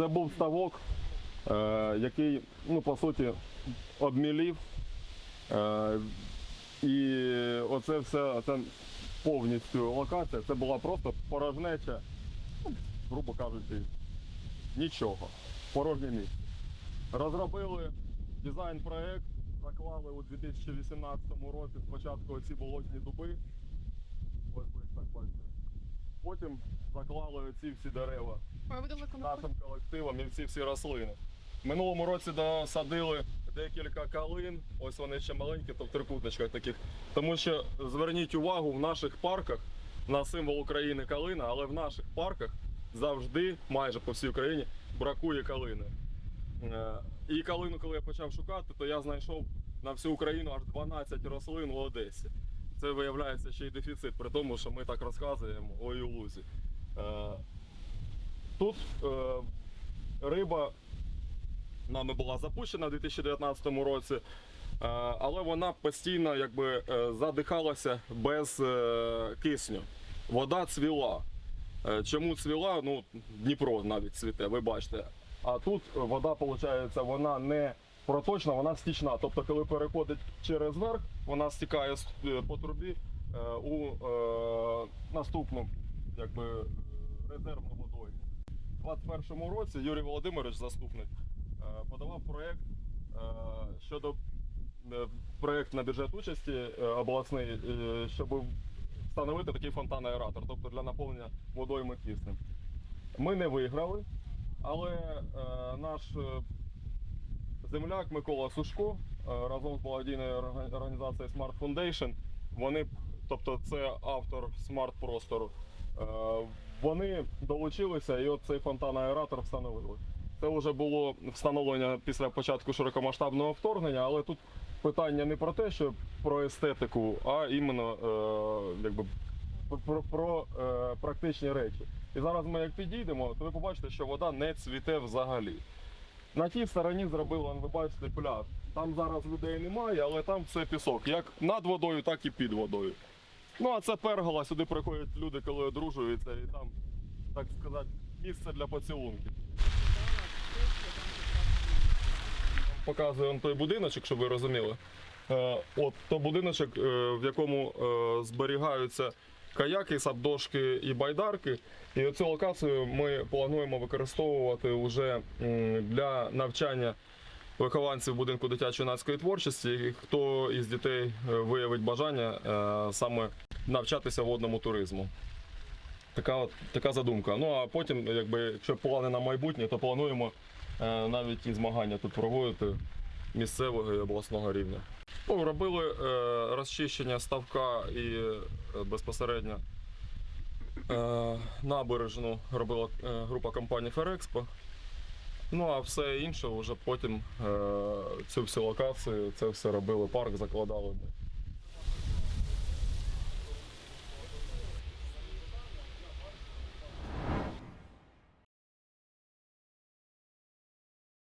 Це був ставок, е, який, ну, по суті, обмілів. Е, і оце все, оце повністю локація, це була просто порожнеча, ну, грубо кажучи, нічого. Порожнє місце. Розробили дизайн-проект, заклали у 2018 році спочатку оці болотні дуби. Ось ви так бачите. Потім заклали оці всі дерева нашим колективом і всі всі рослини. В минулому році досадили декілька калин, ось вони ще маленькі, то в трикутничках таких. Тому що зверніть увагу, в наших парках на символ України калина, але в наших парках завжди, майже по всій Україні, бракує калини. Е, І калину, коли я почав шукати, то я знайшов на всю Україну аж 12 рослин у Одесі. Це виявляється ще й дефіцит, при тому, що ми так розказуємо ой у лузі. Е, Тут е, риба нами була запущена в 2019 році, е, але вона постійно якби, задихалася без кисню. Вода цвіла. Чому цвіла? Ну, Дніпро навіть цвіте, ви бачите. А тут вода, виходить, вона не проточна, вона стічна. Тобто, коли переходить через верх, вона стікає е, по трубі е, у е, наступну якби, резервну водою. У 2021 році Юрій Володимирович, заступник, подавав проєкт щодо проєкт на бюджет участі обласний, щоб встановити такий фонтан-аератор, тобто для наповнення водойми киснем. Ми не виграли, але наш земляк Микола Сушко е, разом з благодійною орга- організацією Smart Foundation, вони, тобто це автор смарт простору, е, вони долучилися і от цей фонтан-аератор встановили. Це вже було встановлення після початку широкомасштабного вторгнення, але тут питання не про те, що про естетику, а іменно е, якби, про, про е, практичні речі. І зараз ми як підійдемо, то ви побачите, що вода не цвіте взагалі. На тій стороні зробили, ви бачите, пляж. Там зараз людей немає, але там все пісок. Як над водою, так і під водою. Ну а це пергола, сюди приходять люди, коли одружуються, і там, так сказати, місце для поцілунків. Показую вам той будиночок, щоб ви розуміли. Е, От то будиночок, е, в якому е, зберігаються каяки, сабдошки і байдарки. І оцю локацію ми плануємо використовувати вже для навчання вихованців будинку дитячо-юнацької творчості. Хто із дітей е, виявить бажання е, саме навчатися водному туризму. Така, от, така задумка. Ну а потім, якби, якщо плани на майбутнє, то плануємо е, навіть і змагання тут проводити місцевого і обласного рівня. Ну, робили е, розчищення ставка і е, безпосередньо е, набережну робила е, група компаній Ферекспо. Ну а все інше вже потім е, цю всю локацію, це все робили парк, закладали.